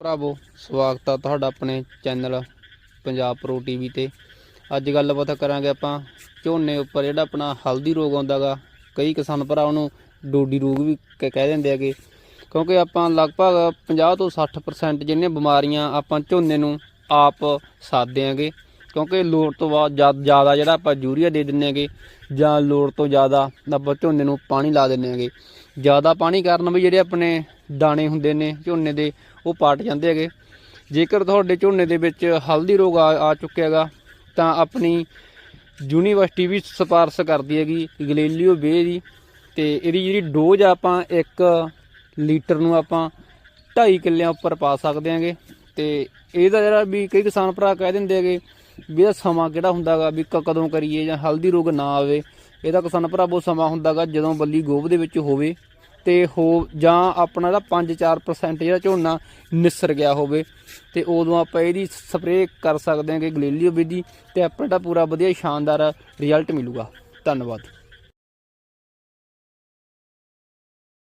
ਭਰਾਵੋ, ਸਵਾਗਤ ਆ ਤੁਹਾਡਾ ਆਪਣੇ ਚੈਨਲ ਪੰਜਾਬ ਪ੍ਰੋ ਟੀਵੀ ਤੇ। ਅੱਜ ਗੱਲਬਾਤ ਕਰਾਂਗੇ ਆਪਾਂ ਝੋਨੇ ਉੱਪਰ, ਜਿਹੜਾ ਆਪਣਾ ਹਲਦੀ ਰੋਗ ਆਉਂਦਾਗਾ ਕਈ ਕਿਸਾਨ ਭਰਾ ਉਹਨੂੰ ਡੋਡੀ ਰੋਗ ਵੀ ਕ- ਕਹਿ ਦਿੰਦੇ ਹੈਗੇ। ਕਿਉਂਕਿ ਆਪਾਂ ਲਗਭਗ 50 ਤੋਂ 60% ਜਿੰਨੀਆਂ ਬਿਮਾਰੀਆਂ ਆਪਾਂ ਝੋਨੇ ਨੂੰ ਆਪ ਸਾਧਦੇ ਆਂਗੇ ਕਿਉਂਕਿ ਲੋੜ ਤੋਂ ਬਾਅਦ ਜ਼ਿਆਦਾ ਜਿਹੜਾ ਆਪਾਂ ਯੂਰੀਆ ਦੇ ਦਿੰਨੇ ਹੈਗੇ, ਜਾਂ ਲੋੜ ਤੋਂ ਜ਼ਿਆਦਾ ਆਪਾਂ ਝੋਨੇ ਨੂੰ ਪਾਣੀ ਲਾ ਦਿੰਨੇ ਹੈਗੇ। ਜ਼ਿਆਦਾ ਪਾਣੀ ਕਾਰਨ ਵੀ ਜਿਹੜੇ ਆਪਣੇ ਦਾਣੇ ਹੁੰਦੇ ਨੇ ਝੋਨੇ ਦੇ, ਉਹ ਪਾਟ ਜਾਂਦੇ ਹੈਗੇ। ਜੇਕਰ ਤੁਹਾਡੇ ਝੋਨੇ ਦੇ ਵਿੱਚ ਹਲਦੀ ਰੋਗ ਆ ਆ ਚੁੱਕਿਆ ਹੈਗਾ, ਤਾਂ ਆਪਣੀ ਯੂਨੀਵਰਸਿਟੀ ਵੀ ਸਿਫਾਰਸ਼ ਕਰਦੀ ਹੈਗੀ, ਗਲੇਲੀਓ ਬੇ ਦੀ। ਤੇ ਇਹਦੀ ਜਿਹੜੀ ਡੋਜ਼ ਆ ਆਪਾਂ 1 ਲੀਟਰ ਨੂੰ ਆਪਾਂ 2.5 ਕਿੱਲਿਆਂ ਉੱਪਰ ਪਾ ਸਕਦੇ ਹਾਂਗੇ। ਤੇ ਇਹਦਾ ਜਿਹੜਾ ਵੀ ਕਈ ਕਿਸਾਨ ਭਰਾ ਕਹਿ ਦਿੰਦੇ ਹੈਗੇ ਵੀ ਇਹਦਾ ਸਮਾਂ ਕਿਹੜਾ ਹੁੰਦਾਗਾ, ਵੀ ਕਦੋਂ ਕਰੀਏ ਜਾਂ ਹਲਦੀ ਰੋਗ ਨਾ ਆਵੇ ਇਹਦਾ ਕਿਸਾਨ ਭਰਾ ਬਹੁਤ ਸਮਾਂ ਹੁੰਦਾਗਾ ਜਦੋਂ ਬੱਲੀ ਗੋਭ ਦੇ ਵਿੱਚ ਹੋਵੇ ਤੇ ਹੋ, ਜਾਂ ਆਪਣਾ ਜਿਹੜਾ 5-4% ਜਿਹੜਾ ਝੋਨਾ ਨਿਸਰ ਗਿਆ ਹੋਵੇ ਤੇ ਉਦੋਂ ਆਪਾਂ ਇਹਦੀ ਸਪਰੇਅ ਕਰ ਸਕਦੇ ਹਾਂ ਕਿ ਗਲੇਲੀਓ ਵਿਧੀ ਤੇ ਆਪਣਾ ਦਾ ਪੂਰਾ ਵਧੀਆ ਸ਼ਾਨਦਾਰ ਰਿਜ਼ਲਟ ਮਿਲੂਗਾ। ਧੰਨਵਾਦ।